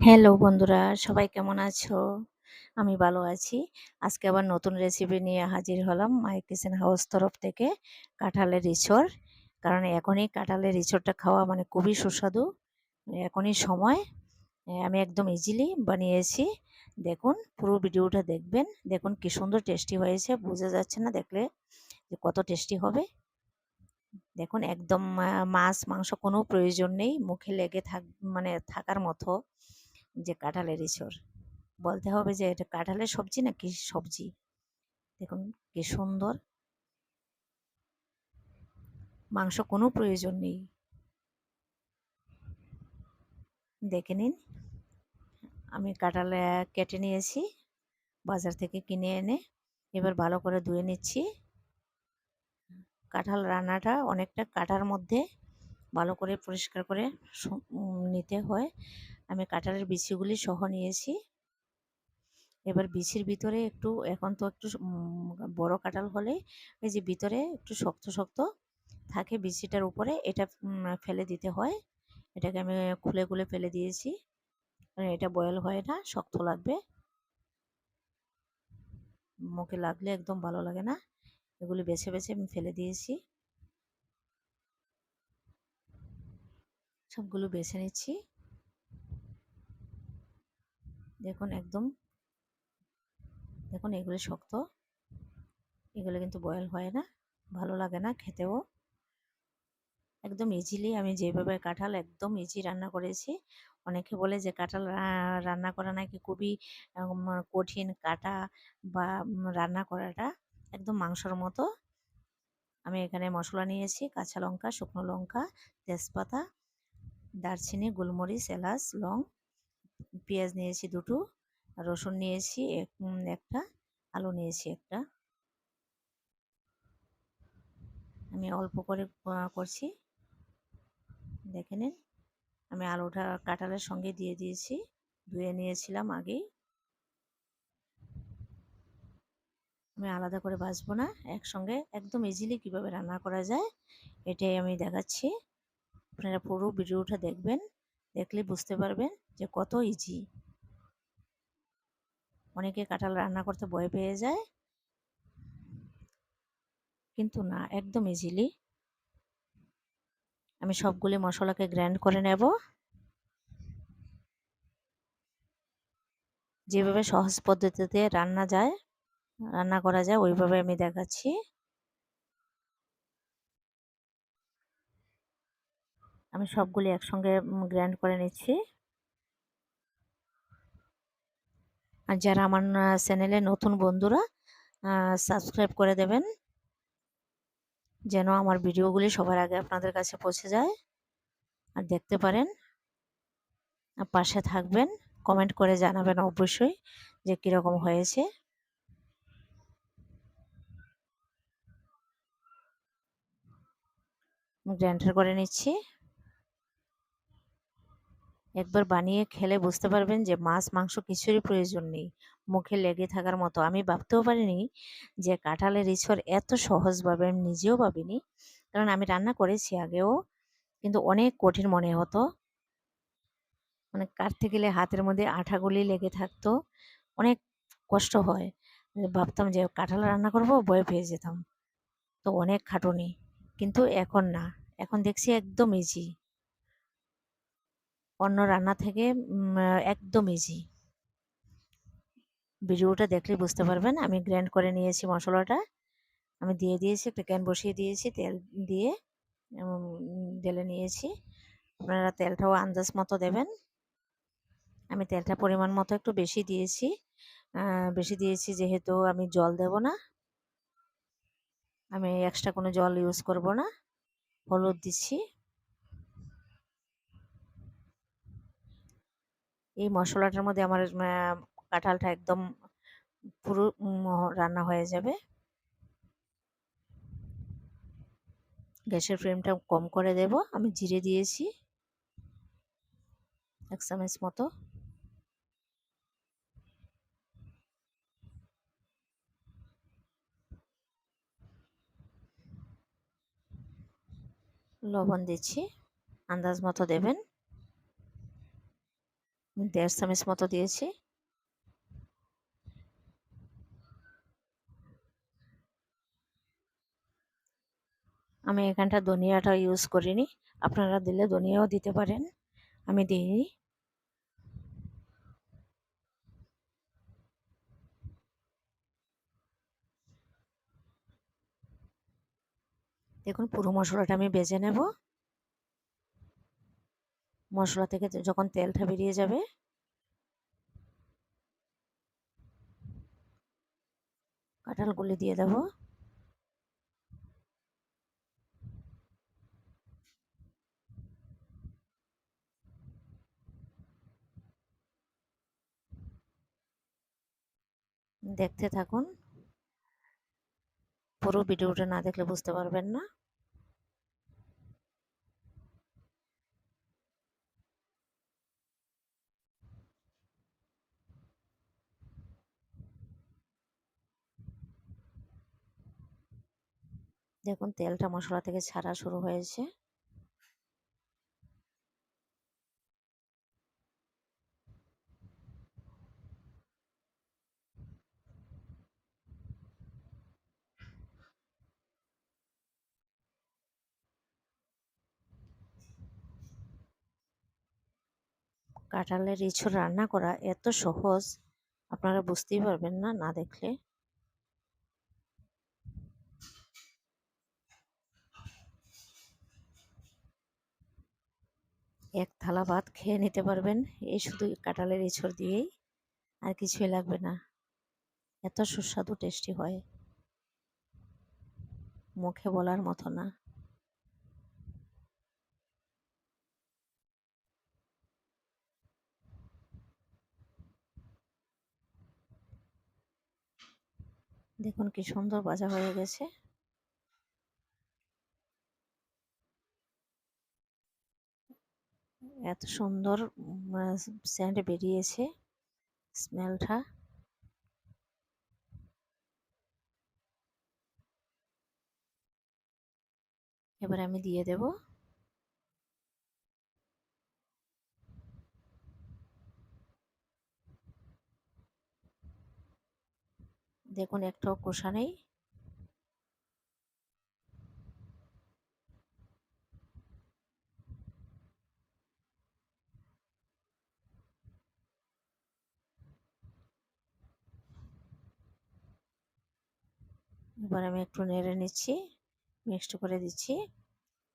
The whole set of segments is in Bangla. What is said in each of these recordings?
হ্যালো বন্ধুরা, সবাই কেমন আছো? আমি ভালো আছি। আজকে আবার নতুন রেসিপি নিয়ে হাজির হলাম মাই কিচেন হাউস তরফ থেকে কাঁঠালের ইঁচড়। কারণ এখনই কাঁঠালের ইঁচড়টা খাওয়া মানে খুবই সুস্বাদু। এখনই সময়। আমি একদম ইজিলি বানিয়েছি। দেখুন, পুরো ভিডিওটা দেখবেন। দেখুন কি সুন্দর টেস্টি হয়েছে। বোঝা যাচ্ছে না দেখলে যে কত টেস্টি হবে। দেখুন, একদম মাছ, মাংস কোনো প্রয়োজন নেই মুখে লেগে থাক মানে থাকার মতো যে কাঁঠালের ইঁচড় বলতে হবে যে এটা কাঁঠালের সবজি না কি সবজি? দেখুন কি সুন্দর। মাংস কোনো প্রয়োজন নেই। দেখে নিন। আমি কাঁঠাল কেটে নিয়েছি, বাজার থেকে কিনে এনে এবার ভালো করে ধুয়ে নিচ্ছি। কাঁঠাল রান্নাটা অনেকটা কাটার মধ্যে ভালো করে পরিষ্কার করে নিতে হয়। আমি কাঁঠালের বিচিগুলি সহ নিয়েছি। এবার বিচির ভিতরে একটু, এখন তো একটু বড় কাঁঠাল হলে এই যে ভিতরে একটু শক্ত শক্ত থাকে বিচিটার উপরে, এটা ফেলে দিতে হয়। এটাকে আমি খুলে খুলে ফেলে দিয়েছি। এটা বয়েল হয় না, শক্ত লাগবে। মুখে লাগলে একদম ভালো লাগে না। এগুলি বেছে বেছে আমি ফেলে দিয়েছি। সবগুলো বেছে নিচ্ছি। দেখুন, একদম দেখুন, এগুলো শক্ত। এগুলো কিন্তু বয়েল হয় না, ভালো লাগে না খেতেও। একদম ইজিলি আমি যেভাবে কাঁঠাল একদম ইজি রান্না করেছি। অনেকে বলে যে কাঁঠাল রান্না করা নাকি খুবই কঠিন কাটা বা রান্না করাটা একদম মাংসর মতো। আমি এখানে মশলা নিয়েছি, কাঁচা লঙ্কা, শুকনো লঙ্কা, তেজপাতা দারচিনি, গোলমরিচ, এলাচ, লং, পেঁয়াজ নিয়েছি দুটো, রসুন নিয়েছি একটা, আলু নিয়েছি একটা। আমি অল্প করে করছি। দেখে নিন, আমি আলুটা কাঁঠালের সঙ্গে দিয়ে দিয়েছি, ধুয়ে নিয়েছিলাম আগেই। আমি আলাদা করে বাছবো না, একসঙ্গে একদম ইজিলি কীভাবে রান্না করা যায়, এটাই আমি দেখাচ্ছি। আপনারা পুরো ভিডিওটা দেখবেন, দেখলে বুঝতে পারবেন যে কত ইজি অনেকে কাঁঠাল রান্না করতে ভয় পেয়ে যায়, কিন্তু না, একদম ইজিলি আমি সবগুলি মশলাকে গ্র্যান্ড করে নেব। যেভাবে সহজ পদ্ধতিতে রান্না যায়, রান্না করা যায়, ওইভাবে আমি দেখাচ্ছি। আমি সবগুলি একসঙ্গে গ্র্যান্ড করে নিচ্ছি। আর যারা আমার চ্যানেলে নতুন বন্ধুরা সাবস্ক্রাইব করে দেবেন, যেন আমার ভিডিওগুলি সবার আগে আপনাদের কাছে পৌঁছে যায়। আর দেখতে পারেন পাশে থাকবেন, কমেন্ট করে জানাবেন অবশ্যই যে কীরকম হয়েছে। গ্র্যান্ডার করে নিচ্ছি। একবার বানিয়ে খেলে বুঝতে পারবেন যে মাছ, মাংস কিছুরই প্রয়োজন নেই। মুখে লেগে থাকার মতো। আমি ভাবতেও পারিনি যে কাঁঠালের ইঁচড় এত সহজভাবে আমি নিজেও ভাবিনি। কারণ আমি রান্না করেছি আগেও, কিন্তু অনেক কঠিন মনে হতো। মানে কাটতে গেলে হাতের মধ্যে আঠাগুলি লেগে থাকতো। অনেক কষ্ট হয়। ভাবতাম যে কাঁঠাল রান্না করব, ভয় পেয়ে যেতাম। তো অনেক খাটুনি। কিন্তু এখন না। এখন দেখছি একদম ইজি অন্য রান্না থেকে একদম ইজি ভিডিওটা দেখলে বুঝতে পারবেন। আমি গ্র্যান্ড করে নিয়েছি মশলাটা। আমি দিয়ে দিয়েছি একটা ক্যান বসিয়ে দিয়েছি, তেল দিয়ে ঢেলে নিয়েছি। আপনারা তেলটাও আন্দাজ মতো দেবেন। আমি তেলটা পরিমাণ মতো একটু বেশি দিয়েছি। বেশি দিয়েছি যেহেতু আমি জল দেব না। আমি এক্সট্রা কোনো জল ইউজ করব না। হলুদ দিচ্ছি। এই মশলাটার মধ্যে আমার কাঁঠালটা একদম পুরো রান্না হয়ে যাবে। গ্যাসের ফ্লেমটা কম করে দেব। আমি জিরে দিয়েছি। এক চামচ মতো। লবণ দিচ্ছি। আন্দাজ মতো দেবেন। দেড় চামচ মতো দিয়েছি। আমি এখানটা ধনিয়াটা ইউজ করিনি। আপনারা দিলে ধনিয়াও দিতে পারেন। আমি দিইনি। দেখুন পুরো মশলাটা আমি বেজে নেব। মশলা থেকে যখন তেলটা বেরিয়ে যাবে কাঁঠালগুলি দিয়ে দেব। দেখতে থাকুন। পুরো ভিডিওটা না দেখলে বুঝতে পারবেন না। দেখুন, তেলটা মশলা থেকে ছাড়া শুরু হয়েছে। কাঁঠালের ইঁচড় রান্না করা এত সহজ, আপনারা বুঝতেই পারবেন না না দেখলে। এক থালা ভাত খেয়ে নিতে পারবেন। এই শুধু কাঁঠালের ইঁচড় দিয়েই আর কিছুই লাগবে না। এত সুস্বাদু টেস্টি হয়। মুখে বলার মতো না। দেখুন কি সুন্দর ভাজা হয়ে গেছে। এত সুন্দর স্যান্ড বেরিয়েছে স্মেলটা এবার আমি দিয়ে দেব। দেখুন একটাও কষা নেই। এবার আমি একটু নেড়ে নিচ্ছি মিক্সড করে দিচ্ছি।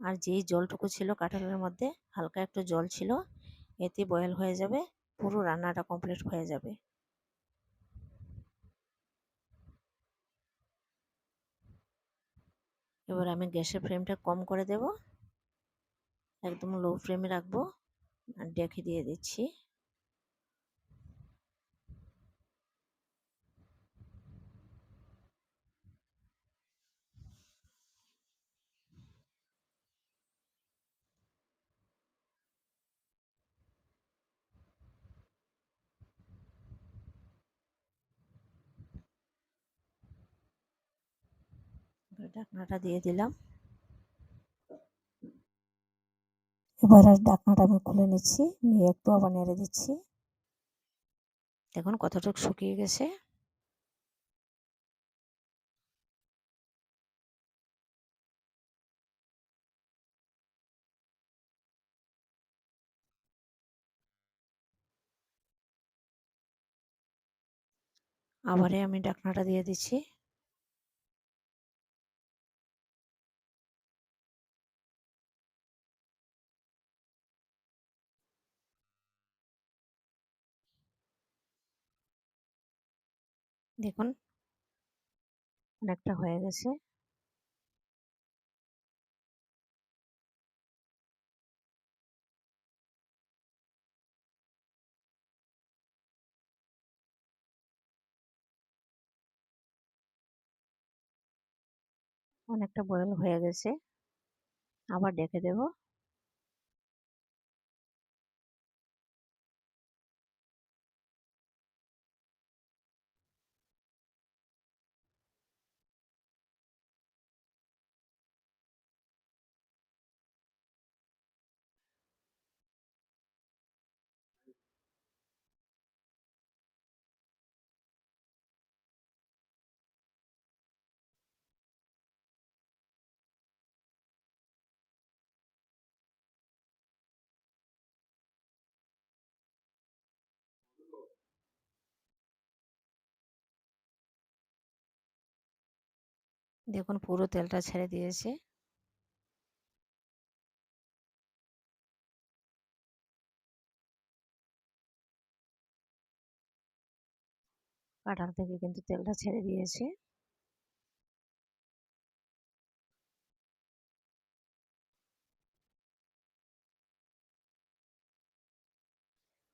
আর যেই জলটুকু ছিল কাঁঠালের মধ্যে, হালকা একটু জল ছিল, এতে বয়েল হয়ে যাবে, পুরো রান্নাটা কমপ্লিট হয়ে যাবে। এবার আমি গ্যাসের ফ্লেমটা কম করে দেব, একদম লো ফ্লেমে রাখব, আর ডেকে দিয়ে দিচ্ছি। ঢাকনাটা দিয়ে দিলাম। এবার আর ঢাকনাটা আমি খুলে নিচ্ছি নিয়ে একটু আবার নেড়ে দিচ্ছি। দেখুন কতটুকু শুকিয়ে গেছে। আবারে আমি ঢাকনাটা দিয়ে দিচ্ছি। দেখুন অনেকটা হয়ে গেছে। অনেকটা বয়েল হয়ে গেছে। আবার ডেকে দেব। দেখুন, পুরো তেলটা ছেড়ে দিয়েছে। কাঁঠাল থেকে কিন্তু তেলটা ছেড়ে দিয়েছে।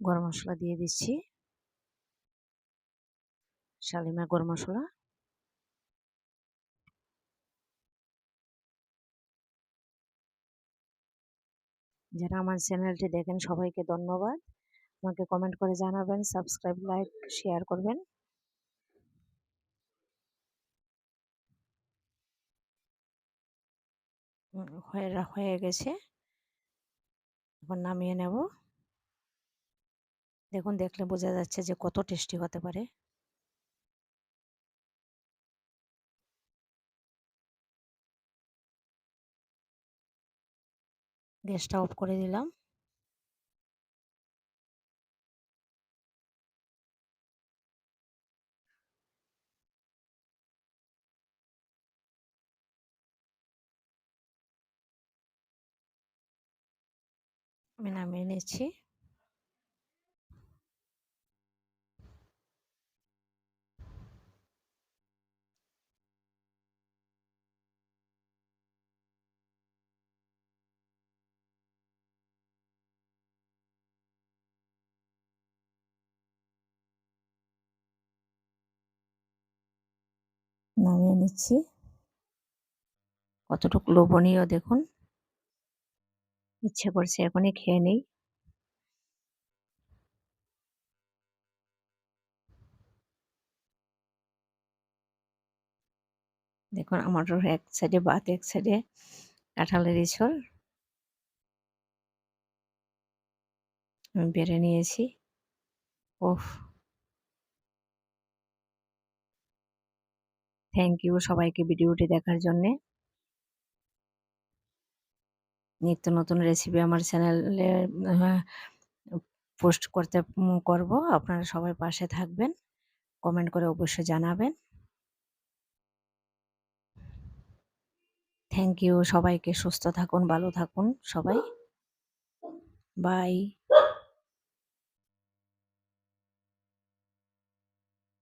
গরম মশলা দিয়ে দিচ্ছি। শালিমা গরম মশলা। যারা আমার চ্যানেলটি দেখেন সবাইকে ধন্যবাদ। আমাকে কমেন্ট করে জানাবেন সাবস্ক্রাইব লাইক শেয়ার করবেন। হয়ে হয়ে গেছে। এখন নামিয়ে নেব। দেখুন, দেখলে বোঝা যাচ্ছে যে কত টেস্টি হতে পারে। গ্যাসটা অফ করে দিলাম। আমি নামিয়ে নিচ্ছি। নামিয়ে নিচ্ছি। কতটুকু লোভনীয় দেখুন। ইচ্ছে করছে এখনই খেয়ে নেই। দেখুন, আমার এক সাইডে ভাত, এক সাইডে কাঁঠালের ইছর আমি বেড়ে নিয়েছি। ওফ থ্যাংক ইউ সবাইকে ভিডিওটি দেখার জন্যে। নিত্য নতুন রেসিপি আমার চ্যানেলে পোস্ট করতে করব। আপনারা সবাই পাশে থাকবেন। কমেন্ট করে অবশ্যই জানাবেন। থ্যাংক ইউ সবাইকে সুস্থ থাকুন, ভালো থাকুন সবাই। বাই